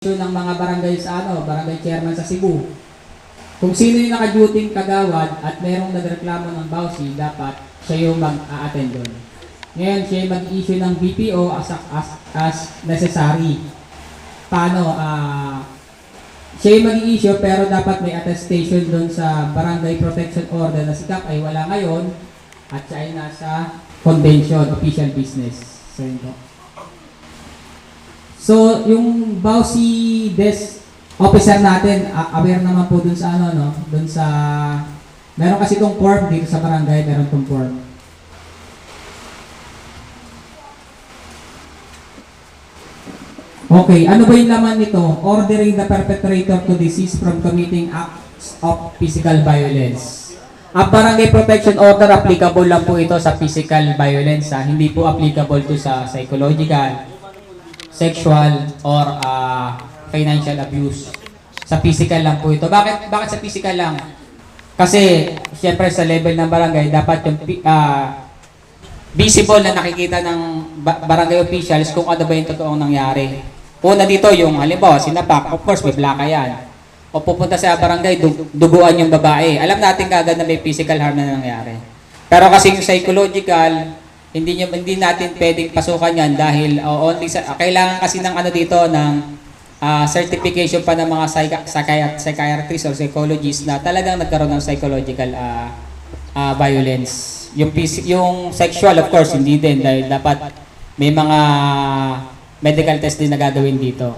ng mga barangay sa ano, barangay chairman sa Cebu. Kung sino yung naka-duty kagawad at merong nagreklamo ng bawsi, dapat siya yung mag-a-attend doon. Ngayon, siya yung mag-issue ng BPO as, as, as necessary. Paano? ah siya yung mag-issue pero dapat may attestation doon sa Barangay Protection Order na si Kap ay wala ngayon at siya ay nasa convention, official business. So, yun po. So, yung Bausi Desk officer natin, aware naman po dun sa ano, no? Dun sa... Meron kasi itong form dito sa barangay, meron itong form. Okay, ano ba yung laman nito? Ordering the perpetrator to desist from committing acts of physical violence. Ang barangay protection order applicable lang po ito sa physical violence, ha? hindi po applicable to sa psychological, sexual or ah, financial abuse. Sa physical lang po ito. Bakit bakit sa physical lang? Kasi siyempre sa level ng barangay dapat yung ah, visible na nakikita ng ba- barangay officials kung ano ba yung totoong nangyari. Una dito yung halimbawa sinapak, of course may plaka yan. O pupunta sa barangay, dug- duguan yung babae. Alam natin kagad na may physical harm na nangyari. Pero kasi yung psychological, hindi niyo hindi natin pwedeng pasukan yan dahil uh, only sa, kailangan kasi ng ano dito ng ah, certification pa ng mga psychi- psychiat- psychiatrists or psychologists na talagang nagkaroon ng psychological ah, ah, violence. Yung yung sexual of course hindi din dahil dapat may mga medical test din na gagawin dito.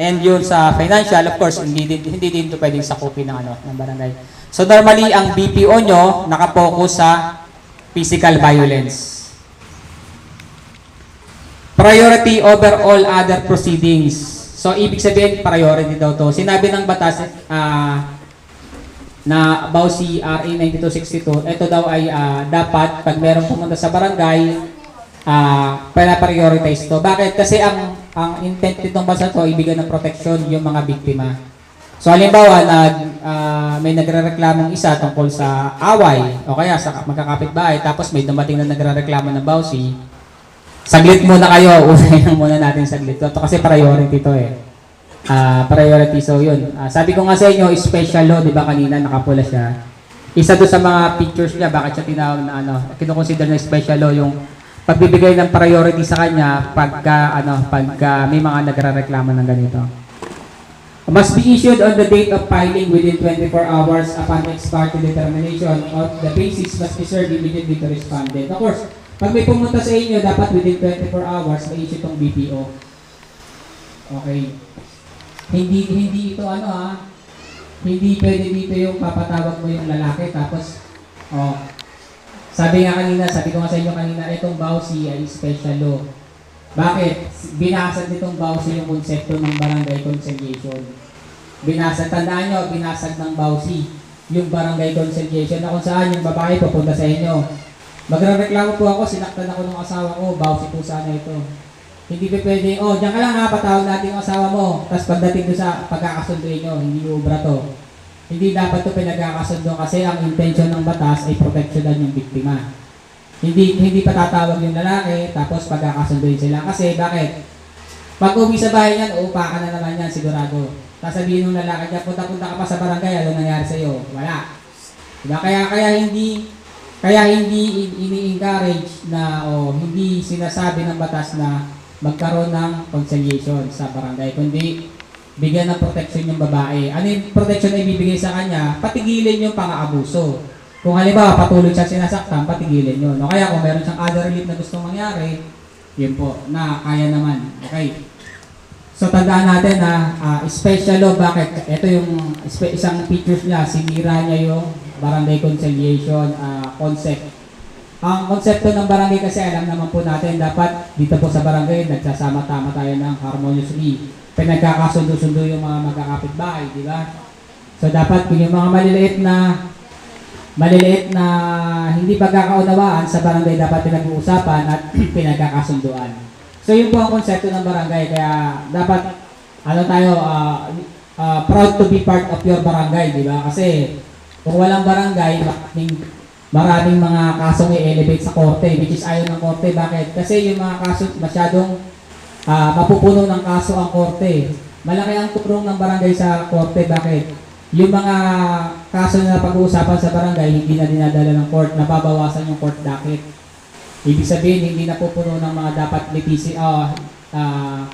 And yun sa financial of course hindi din hindi din to pwedeng sakupin ng ano ng barangay. So normally ang BPO nyo nakapokus sa physical violence. Priority over all other proceedings. So, ibig sabihin, priority daw to. Sinabi ng batas ah, na about si RA 9262, ito daw ay ah, dapat, pag merong pumunta sa barangay, ah prioritize to. Bakit? Kasi ang ang intent nitong basa to, ibigay ng protection yung mga biktima. So, halimbawa, nag, ah, may nagre-reklamong isa tungkol sa away, o kaya sa magkakapit-bahay, tapos may dumating na nagre-reklamo ng bawsi, Saglit muna kayo, unahin muna natin saglit. Ito kasi priority to eh. Ah, priority so yun. Ah, sabi ko nga sa inyo, special law, di ba kanina nakapula siya. Isa to sa mga pictures niya, bakit siya tinawag na ano, kinukonsider na special law yung pagbibigay ng priority sa kanya pagka ano, pagka may mga nagrereklamo ng ganito. Must be issued on the date of filing within 24 hours upon ex parte determination of the basis must be served immediately to respondent. Of course, pag may pumunta sa inyo, dapat within 24 hours may issue tong BPO. Okay. Hindi hindi ito ano ha. Hindi pwede dito yung papatawag mo yung lalaki tapos oh. Sabi nga kanina, sabi ko nga sa inyo kanina, itong bawsi ay special law. Bakit? Binasag nitong bawsi yung konsepto ng barangay conciliation. Binasag, tandaan nyo, binasag ng bawsi yung barangay conciliation na kung saan yung babae pupunta sa inyo. Magrereklamo po ako, sinaktan ako ng asawa ko, bawsi po sana ito. Hindi pa pwede, oh, diyan ka lang ha, patawag natin yung asawa mo. Tapos pagdating doon sa pagkakasunduin nyo, hindi ubra to. Hindi dapat to pinagkakasundo kasi ang intention ng batas ay proteksyonan yung biktima. Hindi hindi pa tatawag yung lalaki, tapos pagkakasunduin sila. Kasi bakit? Pag uwi sa bahay niyan, uupa ka na naman yan, sigurado. Sasabihin ng lalaki niya, punta-punta ka pa sa barangay, ano nangyari sa'yo? Wala. Diba? Kaya, kaya hindi kaya hindi in- ini-encourage na o hindi sinasabi ng batas na magkaroon ng conciliation sa barangay, kundi bigyan ng protection yung babae. Ano yung protection na ibibigay sa kanya? Patigilin yung pang-aabuso. Kung halimbawa patuloy siya sinasaktan, patigilin yun. O kaya kung meron siyang other relief na gustong mangyari, yun po, na kaya naman. Okay. So tandaan natin na ah, special law, bakit? Ito yung isang pictures niya, sinira niya yung barangay conciliation ah, concept. Ang konsepto ng barangay kasi alam naman po natin, dapat dito po sa barangay, nagsasama-tama tayo ng harmoniously. Pinagkakasundo-sundo yung mga magkakapit-bahay, di ba? So dapat yung mga maliliit na maliliit na hindi pagkakaunawaan sa barangay dapat pinag-uusapan at pinagkakasunduan. So yun po ang konsepto ng barangay kaya dapat ano tayo ah, ah, proud to be part of your barangay, di ba? Kasi kung walang barangay, maraming, maraming mga kasong i-elevate sa korte, which is ayaw ng korte. Bakit? Kasi yung mga kaso masyadong ah, mapupuno ng kaso ang korte. malaki ang tulong ng barangay sa korte. Bakit? Yung mga kaso na pag-uusapan sa barangay, hindi na dinadala ng court, nababawasan yung court docket. Ibig sabihin, hindi na pupuno ng mga dapat litisi, ah, ah,